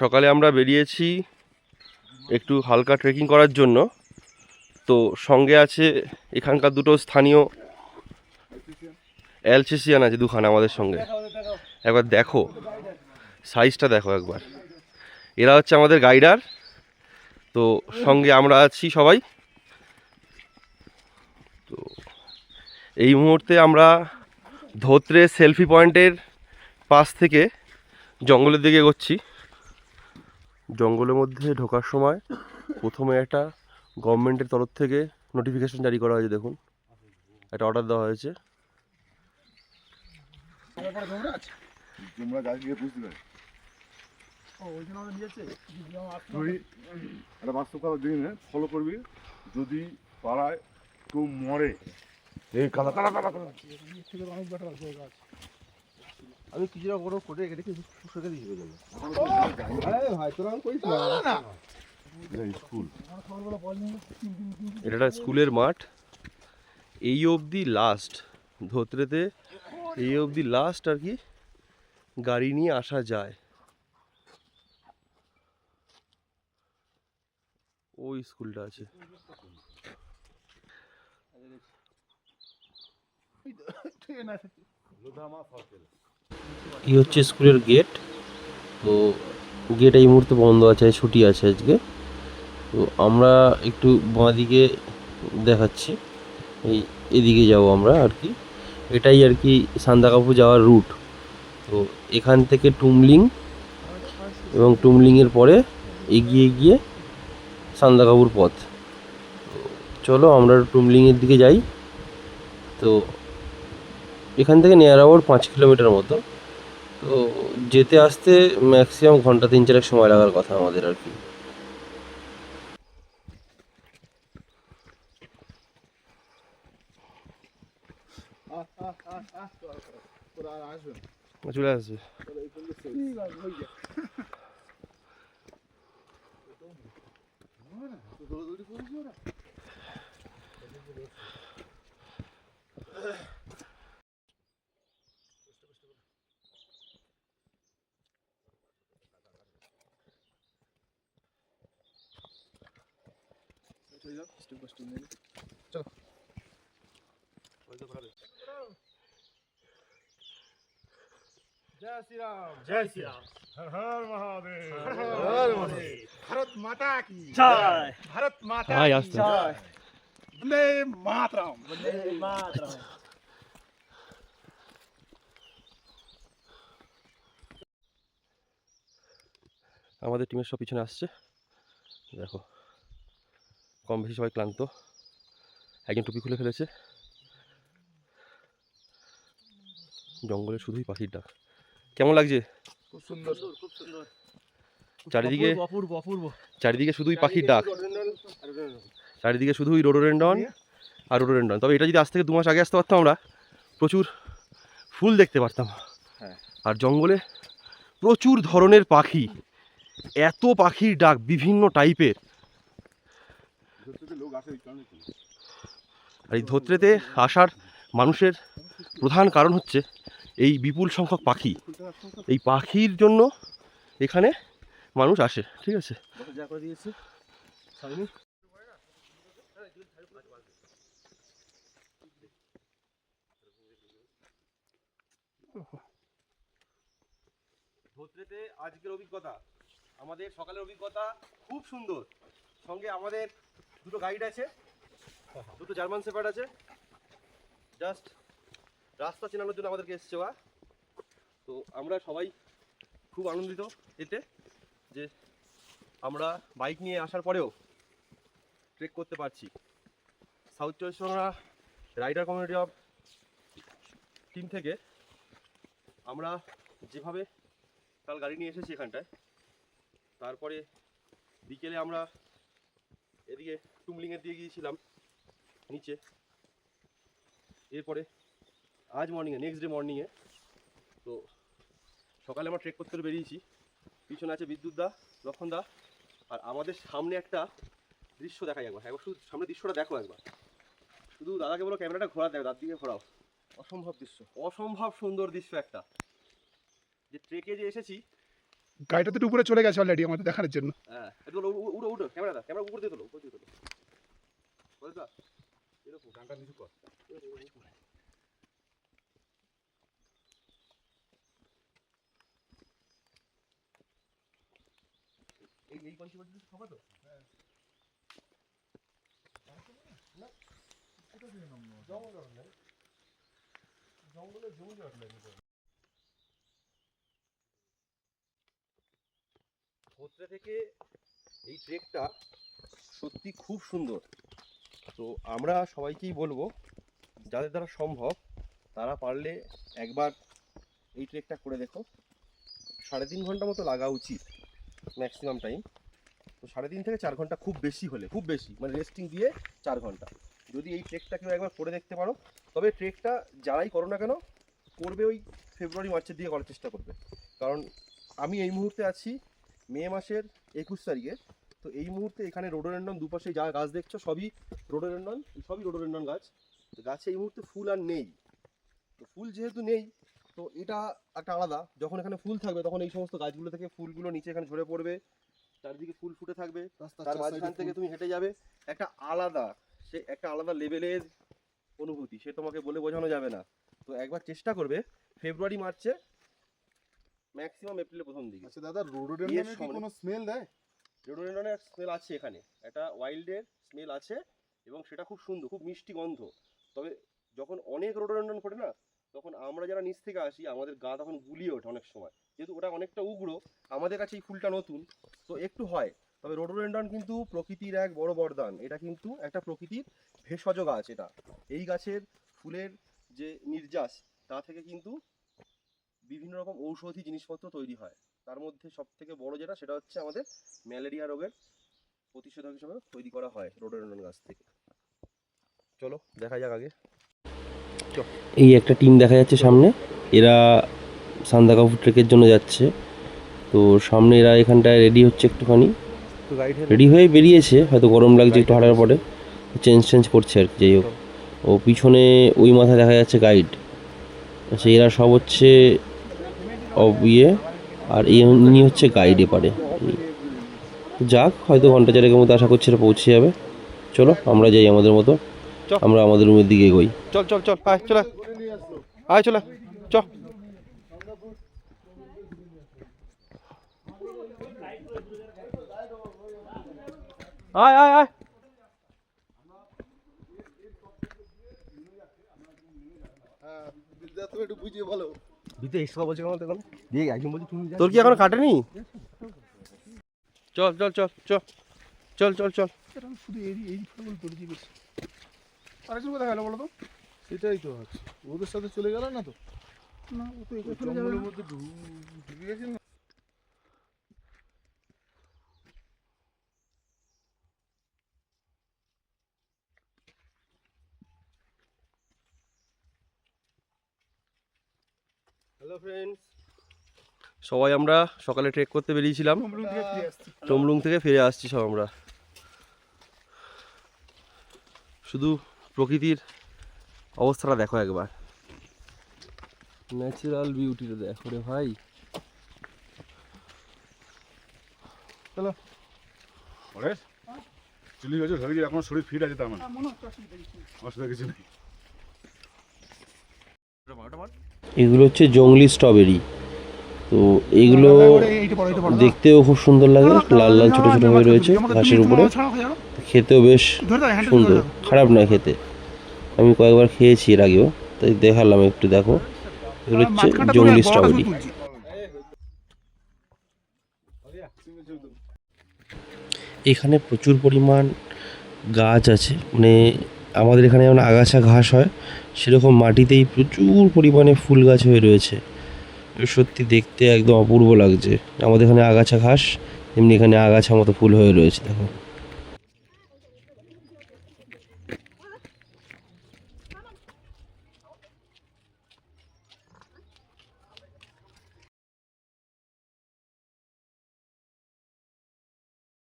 সকালে আমরা বেরিয়েছি একটু হালকা ট্রেকিং করার জন্য। তো সঙ্গে আছে এখানকার দুটো স্থানীয় অ্যালসেসিয়ান আছে দুখানা আমাদের সঙ্গে। একবার দেখো সাইজটা দেখো একবার। এরা হচ্ছে আমাদের গাইডার তো সঙ্গে আমরা আছি সবাই। তো এই মুহূর্তে আমরা ধোত্রে সেলফি পয়েন্টের পাশ থেকে জঙ্গলের দিকে এগোচ্ছি। জঙ্গলের মধ্যে ঢোকার সময় প্রথমে একটা গভর্নমেন্টের তরফ থেকে নোটিফিকেশন জারি করা হয়েছে দেখুন। একটা অর্ডার দেওয়া হয়েছে। তোমরা গাছ গিয়ে বুঝতে পারো। একটা বাস্তব দিন ফলো করবি। যদি পাড়ায় কেউ মরে এই কালা কালা কালা কালা। আমি কিছুটা বড় করে রেখে রেখে শুষে দিয়ে দেবো ভাই তোরা করিস না এটা স্কুল এটা একটা স্কুলের মাঠ এই অবধি লাস্ট ধোত্রেতে এই অবধি লাস্ট আর কি গাড়ি নিয়ে আসা যায় ওই স্কুলটা আছে এই হচ্ছে স্কুলের গেট তো গেট এই মুহূর্তে বন্ধ আছে, ছুটি আছে আজকে। তো আমরা একটু বাঁ দিকে দেখাচ্ছি, এই এদিকে যাব আমরা আর কি। এটাই আর কি সান্দাকাপু যাওয়ার রুট তো এখান থেকে টুমলিং এবং টুমলিংয়ের পরে এগিয়ে গিয়ে সান্দাকাপুর পথ। চলো আমরা টুমলিংয়ের দিকে যাই। তো এখান থেকে নিয়ার অ্যাবাউট পাঁচ কিলোমিটার মতো। তো যেতে আসতে ম্যাক্সিমাম ঘণ্টা তিন চারেক সময় লাগার কথা আমাদের আর কি। চলে আসবে। জয় শ্রীরাম হর হর মহাদেব। ভারত মাতা কি? জয়। ভারত মাতা কি? জয় বন্দে মাতরম। বন্দে মাতরম। আমাদের টিমের সব পিছনে আসছে। দেখো। কম বেশি সবাই ক্লান্ত। একজন টুপি খুলে ফেলেছে। জঙ্গলে শুধুই পাখির ডাক। কেমন লাগছে? খুব সুন্দর। খুব সুন্দর চারিদিকে অপূর্ব অপূর্ব চারিদিকে শুধুই পাখির ডাক। চারিদিকে শুধুই রোডোরেন্ডন আর রোডোরেন্ডন। তবে এটা যদি আজ থেকে দু মাস আগে আসতে পারতাম আমরা প্রচুর ফুল দেখতে পারতাম। হ্যাঁ। আর জঙ্গলে প্রচুর ধরনের পাখি। এত পাখির ডাক বিভিন্ন টাইপের ধরতে লোক আসে এই কারণে তো। আর এই ধোত্রেতে আসার মানুষের প্রধান কারণ হচ্ছে এই বিপুল সংখ্যক পাখি। এই পাখির জন্য এখানে মানুষ আসে ঠিক আছে? যা করে দিয়েছে ধোত্রেতে আজকের অভিজ্ঞতা আমাদের সকালের অভিজ্ঞতা খুব সুন্দর। সঙ্গে আমাদের দুটো গাইড আছে, দুটো জার্মান সেপার্ড আছে। জাস্ট রাস্তা চেনানোর জন্য আমাদেরকে এসছে ওরা। তো আমরা সবাই খুব আনন্দিত এতে যে আমরা বাইক নিয়ে আসার পরেও ট্রেক করতে পারছি। সাউথ চব্বিশ Pargana rider community of team থেকে আমরা যেভাবে কাল গাড়ি নিয়ে এসেছি এখানটায়, তারপরে বিকেলে আমরা এদিকে টুমলিংয়ের দিয়ে গিয়েছিলাম নিচে। এরপরে আজ মর্নিংয়ে নেক্সট ডে মর্নিংয়ে তো সকালে আমরা ট্রেক করতে বেরিয়েছি। পিছনে আছে বিদ্যুৎ দা লক্ষণ দা আর আমাদের সামনে একটা দৃশ্য দেখাই একবার। একবার শুধু সামনে দৃশ্যটা দেখো একবার। শুধু দাদাকে বলো ক্যামেরাটা ঘোরা দেখো দার দিকে ঘোরাও। অসম্ভব দৃশ্য। অসম্ভব সুন্দর দৃশ্য একটা। যে ট্রেকে যে এসেছি গাড়িটা তো উপরে চলে গেছে অলরেডি আমাদের দেখানোর জন্য। হ্যাঁ একটু উঠো উঠো উঠো ক্যামেরাটা ক্যামেরা উপর দিয়ে তোলো উপর দিয়ে তোলো। বলতা? এরকম। গানটা নিচু কর। এই এই কনসিপারেন্ট খাবা তো ধোত্রে থেকে এই ট্রেকটা সত্যি খুব সুন্দর। তো আমরা সবাইকেই বলব, যাদের দ্বারা সম্ভব, তারা পারলে একবার এই ট্রেকটা করে দেখো। সাড়ে তিন ঘণ্টা মতো লাগা উচিত ম্যাক্সিমাম টাইম তো সাড়ে তিন থেকে চার ঘণ্টা খুব বেশি হলে, খুব বেশি মানে রেস্টিং দিয়ে চার ঘণ্টা। যদি এই ট্রেকটা কেউ একবার করে দেখতে পারো, তবে ট্রেকটা যারাই করো না কেন, করবে ওই ফেব্রুয়ারি মার্চের দিকে করার চেষ্টা করবে। কারণ আমি এই মুহূর্তে আছি মে মাসের একুশ তারিখে। তো এই মুহূর্তে এখানে রোডোরেন্ডন দুপাশে যা গাছ দেখছ সবই রোডোরেন্ডন সবই রোডোরেন্ডন গাছ। তো গাছে এই মুহূর্তে ফুল আর নেই। তো ফুল যেহেতু নেই তো এটা একটা আলাদা। যখন এখানে ফুল থাকবে তখন এই সমস্ত গাছগুলো থেকে ফুলগুলো নিচে এখানে ঝরে পড়বে। চারদিকে ফুল ফুটে থাকবে। তার মাঝখান থেকে তুমি হেঁটে যাবে। একটা আলাদা সে একটা আলাদা লেভেলের অনুভূতি। সে তোমাকে বলে বোঝানো যাবে না। তো একবার চেষ্টা করবে ফেব্রুয়ারি মার্চে ম্যাক্সিমাম এপ্রিলের প্রথম দিকে। আচ্ছা দাদা রোডোডেন্ড্রনের কি কোনো স্মেল দেয়? রোডোডেন্ড্রনের স্মেল আছে এখানে। একটা ওয়াইল্ডের স্মেল আছে এবং সেটা খুব সুন্দর খুব মিষ্টি গন্ধ। তবে যখন অনেক রোডোডেন্ড্রন ফোটে না তখন আমরা যারা নিচ থেকে আসি আমাদের গা তখন গুলিয়ে ওঠে অনেক সময়। যেহেতু ওটা অনেকটা উগ্র আমাদের কাছে এই ফুলটা নতুন তো একটু হয়। তবে রোডোডেন্ড্রন কিন্তু প্রকৃতির এক বড় বরদান। এটা কিন্তু একটা প্রকৃতির ভেষজ গাছ এটা। এই গাছের ফুলের যে নির্যাস তা থেকে কিন্তু বিভিন্ন রকম ঔষধি জিনিসপত্র তৈরি হয়। তার মধ্যে সব থেকে বড় যেটা সেটা হচ্ছে আমাদের ম্যালেরিয়া রোগের প্রতিষেধক হিসেবে তৈরি করা হয় রোডোডেন্ড্রন গাছ থেকে। চলো দেখা যাক আগে। এই একটা টিম দেখা যাচ্ছে সামনে। এরা সান্দাকাফু ট্রেকের জন্য যাচ্ছে। তো সামনে এরা এখানটায় রেডি হচ্ছে একটুখানি। তো গাইড রেডি হয়ে বেরিয়েছে হয়তো গরম লাগছে একটু হাঁটার পরে। চেঞ্জ চেঞ্জ করছে আর কি যাই হোক। ও পিছনে ওই মাথায় দেখা যাচ্ছে গাইড। আচ্ছা এরা সব হচ্ছে ইয়ে আর ইনি হচ্ছে গাইড এপারে যাক হয়তো ঘণ্টা চারেকের মধ্যে আশা করছি পৌঁছে যাবে। চলো আমরা যাই আমাদের মতো। আমরা আমাদের রুমের দিকে এগোই। চল চল চল আয় চলে আয়। চলে চ। আয় আয় আয়। তুমি একটু বুঝিয়ে বলো। দিতে এক্সট্রা বলছে কেমন দেখো দিয়ে একজন বলছি তুমি তোর কি এখন কাটেনি? চল চল চল চল চল চল চল। শুধু এই এই ফটোগুলো তুলেছি বেশি। আরেকজন কোথায় গেল বলো তো? সেটাই তো আছে। ওদের সাথে চলে গেল না তো? না ও তো এখানে চলে যাবে মধ্যে ঢুকে গেছে না হ্যালো ফ্রেন্ডস সবাই আমরা সকালে ট্রেক করতে বেরিয়েছিলাম। কমপ্লিট থেকে ফিরে আসছি। টমলুং থেকে ফিরে আসছি সব আমরা। শুধু প্রকৃতির অবস্থাটা দেখো একবার। ন্যাচারাল বিউটিটা দেখো রে ভাই। পরেশ চল্লিশ বছর হয়ে গেছে এখন শরীর ফিট আছে তার মানে। অসুবিধা কিছু নেই। এগুলো হচ্ছে জংলি স্ট্রবেরি। তো এগুলো এইটা পড়ো, দাও। দেখতেও খুব সুন্দর লাগে লাল লাল ছোট ছোট হয়ে রয়েছে ঘাসের উপরে। হয়ে। খেতেও বেশ সুন্দর। খারাপ নয় খেতে। আমি কয়েকবার খেয়েছি এর আগেও তাই দেখালাম একটু দেখো। এগুলো হচ্ছে জংলি স্ট্রবেরি। এখানে প্রচুর পরিমাণ গাছ আছে। মানে আমাদের এখানে যেমন আগাছা ঘাস হয় সেরকম মাটিতেই প্রচুর পরিমাণে ফুল গাছ হয়ে রয়েছে। সত্যি দেখতে একদম অপূর্ব লাগছে। আমাদের এখানে আগাছা ঘাস, এমনি এখানে আগাছা মতো ফুল হয়ে রয়েছে, দেখো।